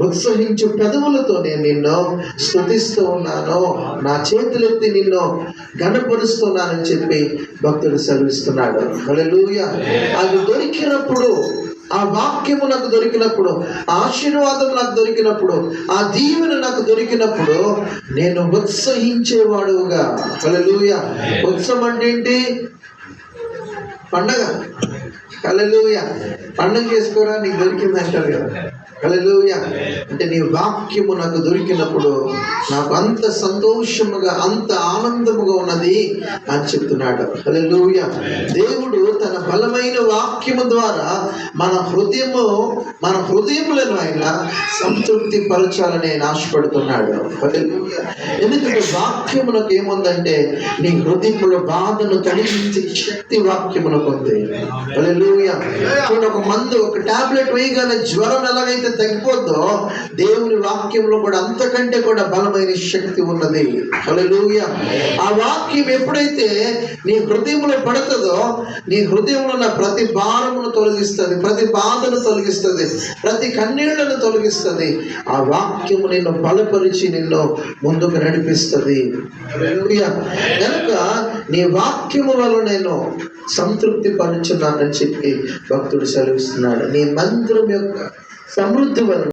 ఉత్సహించు పెదవులతో నేను నిన్ను స్థుతిస్తూ ఉన్నాను. నా చేతులెత్తి నిన్ను గణపరుస్తున్నానని చెప్పి భక్తుడు సెలవిస్తున్నాడు. హల్లెలూయా. అది దొరికినప్పుడు ఆ వాక్యము నాకు దొరికినప్పుడు ఆ ఆశీర్వాదం నాకు దొరికినప్పుడు ఆ దీవెన నాకు దొరికినప్పుడు నేను ఉత్సహించేవాడుగా. హల్లెలూయా. ఉత్సవం అంటే ఏంటి? పండగ. కలలుయ పండగ చేసుకోరా నీకు దొరికింది అంటారు కదా. కలలుయ అంటే నీ వాక్యము నాకు దొరికినప్పుడు నాకు అంత సంతోషముగా అంత ఆనందముగా ఉన్నది అని చెప్తున్నాడు. కలలుయ దేవుడు తన బలమైన వాక్యము ద్వారా మన హృదయము మన హృదయములను ఆయన సంతృప్తి పరచాలని ఆయన ఆశపడుతున్నాడు. ఎందుకంటే వాక్యములకు ఏముందంటే నీ హృదయంలో బాధను తొలగించే శక్తి వాక్యములకు ఉంది. చూడండి ఒక మందు ఒక టాబ్లెట్ వేయగానే జ్వరం ఎలాగైతే తగ్గిపోద్దో దేవుని వాక్యంలో కూడా అంతకంటే కూడా బలమైన శక్తి ఉన్నది. హల్లెలూయ. ఆ వాక్యం ఎప్పుడైతే నీ హృదయంలో పడుతుందో నీ హృదయం హృదయంలో ఉన్న ప్రతి భారమును తొలగిస్తుంది ప్రతి బాధను తొలగిస్తుంది ప్రతి కన్నీళ్ళను తొలగిస్తుంది. ఆ వాక్యము నిన్ను బలపరిచి నిన్ను ముందుకు నడిపిస్తుంది. కనుక నీ వాక్యము వల్ల నేను సంతృప్తి పరుచున్నానని చెప్పి భక్తుడు సెలవిస్తున్నాడు. నీ మంత్రం యొక్క సమృద్ధి వలన